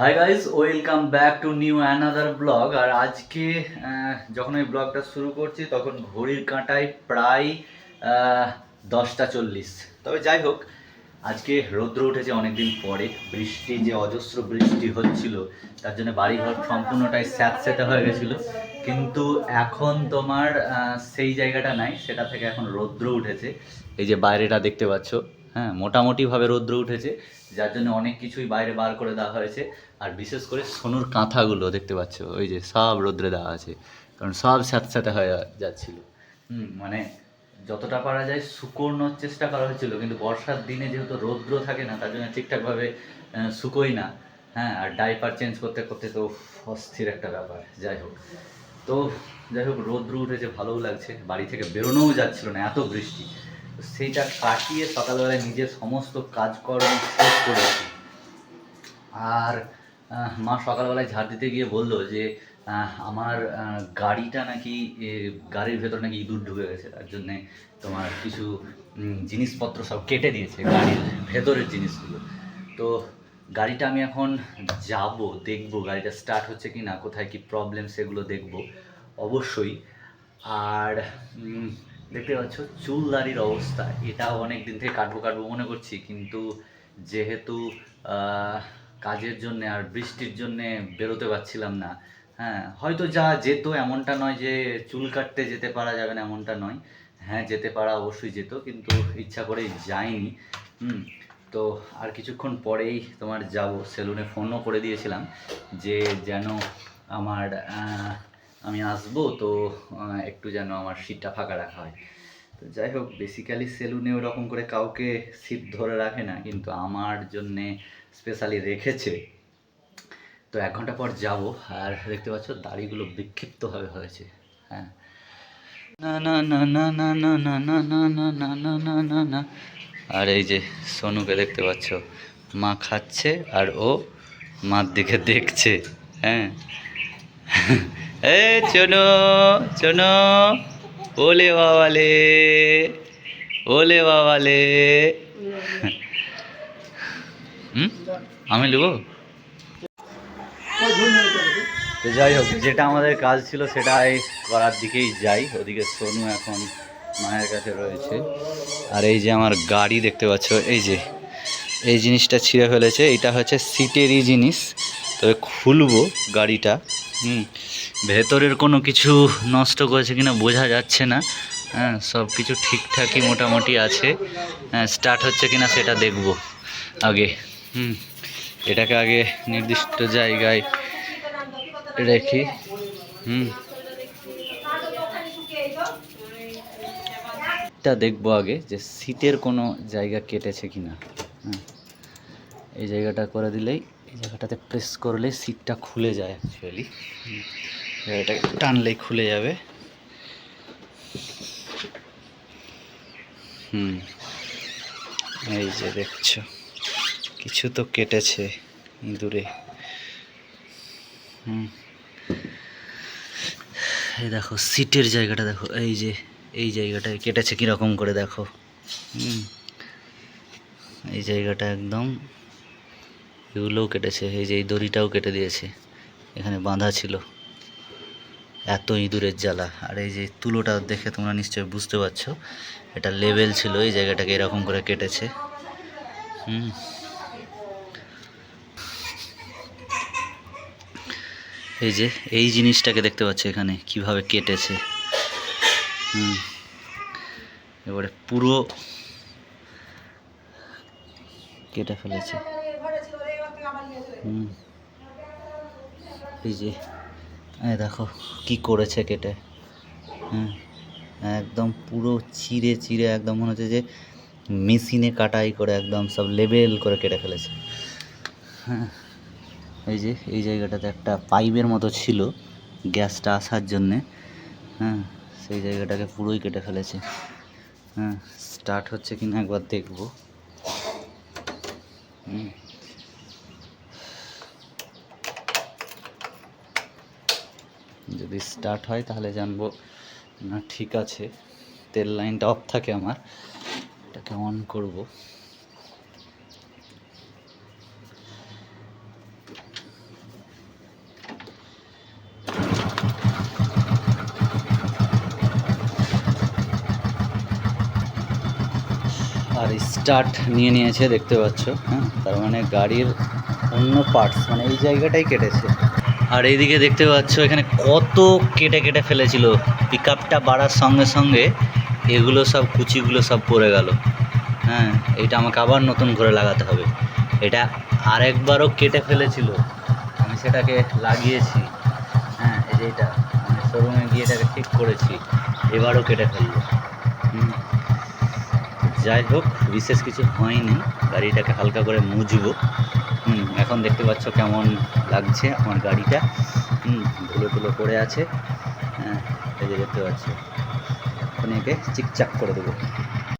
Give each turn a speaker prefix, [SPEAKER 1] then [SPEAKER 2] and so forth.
[SPEAKER 1] Hi guys welcome back to new another blog আর আজকে যখন এই ব্লগটা শুরু করছি, তখন ঘড়ির কাঁটায় প্রায় দশটা চল্লিশ। তবে যাই হোক, আজকে রৌদ্র উঠেছে অনেকদিন পরে। বৃষ্টি, যে অজস্র বৃষ্টি হচ্ছিল, তার জন্য বাড়িঘর সম্পূর্ণটাই স্যাঁতস্যাঁতে হয়ে গেছিল। কিন্তু এখন তোমার সেই জায়গাটা নাই, সেটা থেকে এখন রৌদ্র উঠেছে। এই যে বাইরেটা দেখতে পাচ্ছ হ্যাঁ মোটামুটিভাবে রৌদ্র উঠেছে, যার জন্য অনেক কিছুই বাইরে বার করে দেওয়া হয়েছে। আর বিশেষ করে সোনুর কাঁথাগুলো দেখতে পাচ্ছ, ওই যে সব রৌদ্রে দেওয়া আছে, কারণ সব স্যাঁতস্যাঁতে হয়ে যাচ্ছিল। হুম মানে যতটা পারা যায় শুকোনোর চেষ্টা করা হয়েছিল, কিন্তু বর্ষার দিনে যেহেতু রৌদ্র থাকে না, তার জন্য ঠিকঠাকভাবে শুকোই না। হ্যাঁ আর ডাইপার চেঞ্জ করতে করতে তো অস্থির একটা ব্যাপার, যাই হোক। তো যাই হোক, রৌদ্র উঠেছে, ভালোও লাগছে, বাড়ি থেকে বেরোনোও যাচ্ছিল না, এত বৃষ্টি। সেইটা কাটিয়ে সকালবেলায় নিজের সমস্ত কাজকর্ম শেষ করেছি আর মা সকালবেলায় ঝাড় দিতে গিয়ে বলল যে আমার গাড়িটা নাকি গাড়ির ভেতর নাকি ইঁদুর ঢুকে গেছে, তার জন্যে তোমার কিছু জিনিসপত্র সব কেটে দিয়েছে, গাড়ির ভেতরের জিনিসগুলো। তো গাড়িটা আমি এখন যাব, দেখব, গাড়িটা স্টার্ট হচ্ছে কি না কোথায় কি প্রবলেম সেগুলো দেখব, অবশ্যই। আর দেখতে পাচ্ছ চুল দাড়ির অবস্থা। এটা অনেক দিন থেকে কাটবো কাটবো মনে করছি, কিন্তু যেহেতু কাজের জন্য আর বৃষ্টির জন্য বেরোতে পারছিলাম না হ্যাঁ হয়তো যা যেত এমনটা নয় যে চুল কাটতে যেতে পারা যাবে না এমনটা নয়। হ্যাঁ যেতে পারা অবশ্যই যেত, কিন্তু ইচ্ছা করে যাইনি। হুম, তো আর কিছুক্ষণ পরেই তোমার যাব। সেলুনে ফোনও করে দিয়েছিলাম যে যেন আমার আমি আসব তো একটু যেন আমার সিটটা ফাঁকা রাখা হয় তো যাই হোক বেসিক্যালি সেলুনে ওরকম করে কাউকে সিট ধরে রাখে না কিন্তু আমার জন্যে স্পেশালি রেখেছে তো এক ঘণ্টা পর যাব আর দেখতে পাচ্ছ দাড়িগুলো বিক্ষিপ্তভাবে হয়েছে হ্যাঁ না না না না না না না না না না না না না না না আর এই যে সোনুকে দেখতে পাচ্ছ মা খাচ্ছে আর ও মার দিকে দেখছে হ্যাঁ এ, চনো চনো ওলে বাবালে ওলে বাবালে। হুম? আমি নেব? তো যাই হোক, যেটা আমাদের কাজ ছিল সেটাই করার দিকেই যাই। ওদিকে সোনু এখন মায়ের কাছে রয়েছে। আর এই যে আমার গাড়ি দেখতে পাচ্ছ, এই যে, এই জিনিসটা ছিঁড়ে ফেলেছে। এটা হচ্ছে সিটেরই জিনিস। তবে খুলবো গাড়িটা। হুম। ভেতরের কোনো কিছু নষ্ট করেছে কিনা বোঝা যাচ্ছে না। হ্যাঁ সব কিছু ঠিকঠাকই মোটামুটি আছে। হ্যাঁ স্টার্ট হচ্ছে কিনা সেটা দেখব আগে। হুম, এটাকে আগে নির্দিষ্ট জায়গায় রেখি। হুম, এটা দেখব আগে যে সিটের কোনো জায়গা কেটেছে কিনা। হ্যাঁ এই জায়গাটা করে দিলেই, এই জায়গাটাতে প্রেস করলে সিটটা খুলে যায় অ্যাকচুয়ালি জায়গাটাকে টানলেই খুলে যাবে। হুম, এই যে দেখছ, কিছু তো কেটেছে দূরে। হুম, এই দেখো, সিটের জায়গাটা দেখো, এই যে, এই জায়গাটায় কেটেছে কীরকম করে দেখো। হুম, এই জায়গাটা একদম, এগুলোও কেটেছে, এই যে এই দড়িটাও কেটে দিয়েছে, এখানে বাঁধা ছিল। এত ইঁদুরের জ্বালা। আর এই যে তুলোটা দেখে তোমরা নিশ্চয়ই বুঝতে পারছ, এটা লেভেল ছিল, এই জায়গাটাকে এরকম করে কেটেছে। হুম। এই যে, এই জিনিসটাকে দেখতে পাচ্ছ এখানে, কীভাবে কেটেছে। হুম। এবারে পুরো কেটে ফেলেছে। হুম। এই যে এই দেখো কি করেছে কেটে। হ্যাঁ একদম পুরো চিড়ে চিড়ে একদম মনে হচ্ছে যে মেশিনে কাটাই করে একদম সব লেবেল করে কেটে ফেলেছে। হ্যাঁ এই যে এই জায়গাটাতে একটা পাইপের মতো ছিল গ্যাসটা আসার জন্যে। হ্যাঁ সেই জায়গাটাকে পুরোই কেটে ফেলেছে। হ্যাঁ স্টার্ট হচ্ছে কি না একবার দেখব। হুম। যদি স্টার্ট হয় তাহলে জানব। না, ঠিক আছে। তেল লাইনটা অফ থাকে আমার। এটাকে অন করব। আর স্টার্ট নিয়ে নিয়েছে, দেখতে পাচ্ছ হ্যাঁ? তার মানে গাড়ির অন্য পার্টস মানে এই জায়গাটাই কেটেছে। আর এইদিকে দেখতে পাচ্ছ, এখানে কত কেটে কেটে ফেলেছিল। পিক আপটা বাড়ার সঙ্গে সঙ্গে এগুলো সব, কুচিগুলো সব পড়ে গেল। হ্যাঁ এটা আমাকে আবার নতুন করে লাগাতে হবে। এটা আরেকবারও কেটে ফেলেছিল। আমি সেটাকে লাগিয়েছি। হ্যাঁ এই যে এটা, আমি শোরুমে গিয়ে এটাকে ঠিক করেছি। এবারও কেটে ফেলল। যাই হোক, বিশেষ কিছু হয়নি। গাড়িটাকে হালকা করে মুজবো। এখন দেখতে পাচ্ছ কেমন লাগছে আমার গাড়িটা। ধুলো ধুলো পড়ে আছে। হ্যাঁ এই যে দেখতে পাচ্ছ। এখন একে চিকচাক করে দেবো।